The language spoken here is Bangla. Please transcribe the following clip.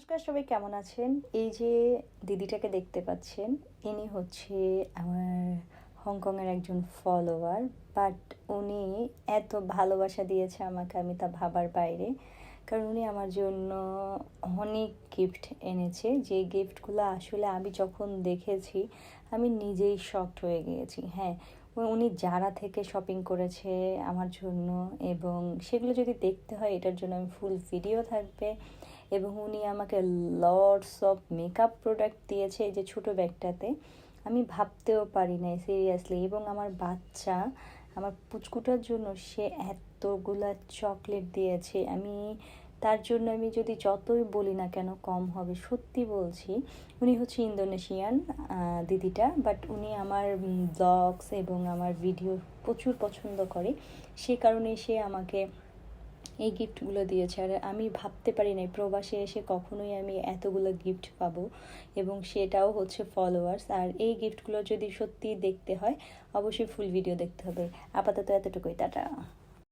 নমস্কার, সবাই কেমন আছেন? এই যে দিদিটাকে দেখতে পাচ্ছেন, ইনি হচ্ছে আমার হংকংয়ের একজন ফলোয়ার বাট উনি এত ভালোবাসা দিয়েছে আমাকে, আমি তা ভাবার বাইরে। কারণ উনি আমার জন্য অনেক গিফট এনেছে। যে গিফটগুলো আসলে আমি যখন দেখেছি, আমি নিজেই শকড হয়ে গিয়েছি। হ্যাঁ উনি যারা থেকে শপিং করেছে আমার জন্য, এবং সেগুলো যদি দেখতে হয়, এটার জন্য আমি ফুল ভিডিও থাকবে। এবং উনি আমাকে লর্ডস অফ মেকআপ প্রোডাক্ট দিয়েছে এই যে ছোটো ব্যাগটাতে। আমি ভাবতেও পারি নাই সিরিয়াসলি এবং আমার বাচ্চা, আমার পুচকুটার জন্য সে এতগুলা চকলেট দিয়েছে। আমি, তার জন্য আমি যদি যতই বলি না কেন কম হবে, সত্যি বলছি, উনি হচ্ছে ইন্দোনেশিয়ান দিদিটা। বাট উনি আমার ব্লগস এবং আমার ভিডিও প্রচুর পছন্দ করে। সে কারণে সে আমাকে এই গিফটগুলো দিয়েছে। আর আমি ভাবতে পারি নাই, প্রবাসে এসে কখনোই আমি এতগুলো গিফট পাবো। এবং সেটাও হচ্ছে ফলোয়ার্স আর এই গিফটগুলো যদি সত্যি দেখতে হয়, অবশ্যই ফুল ভিডিও দেখতে হবে। আপাতত এতটুকুই, টাটা।